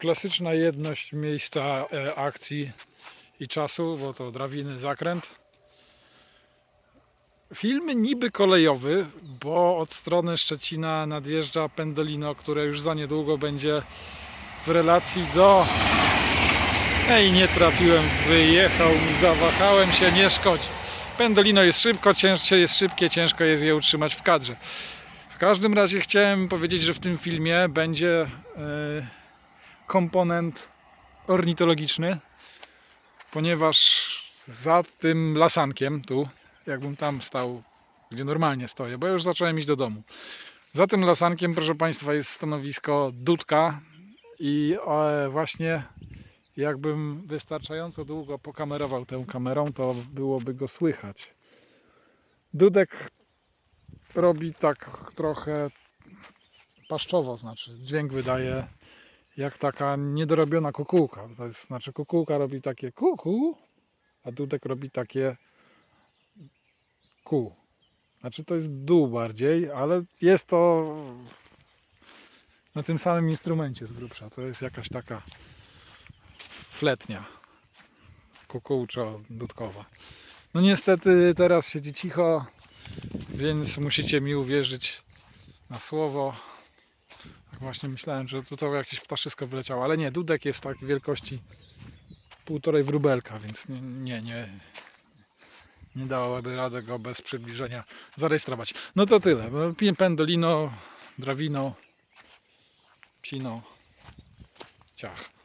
klasyczna jedność miejsca e, akcji i czasu, bo to drabiny, zakręt. Film niby kolejowy, bo od strony Szczecina nadjeżdża Pendolino, które już za niedługo będzie w relacji do... Ej, nie trafiłem, wyjechał mi, zawahałem się, nie szkodzi. Pendolino jest szybko, ciężkie jest szybkie, ciężko jest je utrzymać w kadrze. W każdym razie chciałem powiedzieć, że w tym filmie będzie e, komponent ornitologiczny, ponieważ za tym lasankiem tu, jakbym tam stał, gdzie normalnie stoję, bo ja już zacząłem iść do domu. Za tym lasankiem, proszę Państwa, jest stanowisko Dudka i e, właśnie jakbym wystarczająco długo pokamerował tę kamerą, to byłoby go słychać. Dudek robi tak trochę paszczowo, znaczy dźwięk wydaje jak taka niedorobiona kukułka. To jest, znaczy kukułka robi takie kuku, a dudek robi takie ku. Znaczy to jest dół bardziej, ale jest to na tym samym instrumencie z grubsza. To jest jakaś taka fletnia kukułczo-dudkowa. No niestety teraz siedzi cicho, więc musicie mi uwierzyć na słowo. Właśnie myślałem, że tu całe jakieś ptaszysko wyleciało, ale nie, dudek jest tak wielkości półtorej wróbelka, więc nie, nie, nie, nie dałoby rady go bez przybliżenia zarejestrować. No to tyle. Pendolino, Drawino, Psino, Ciach.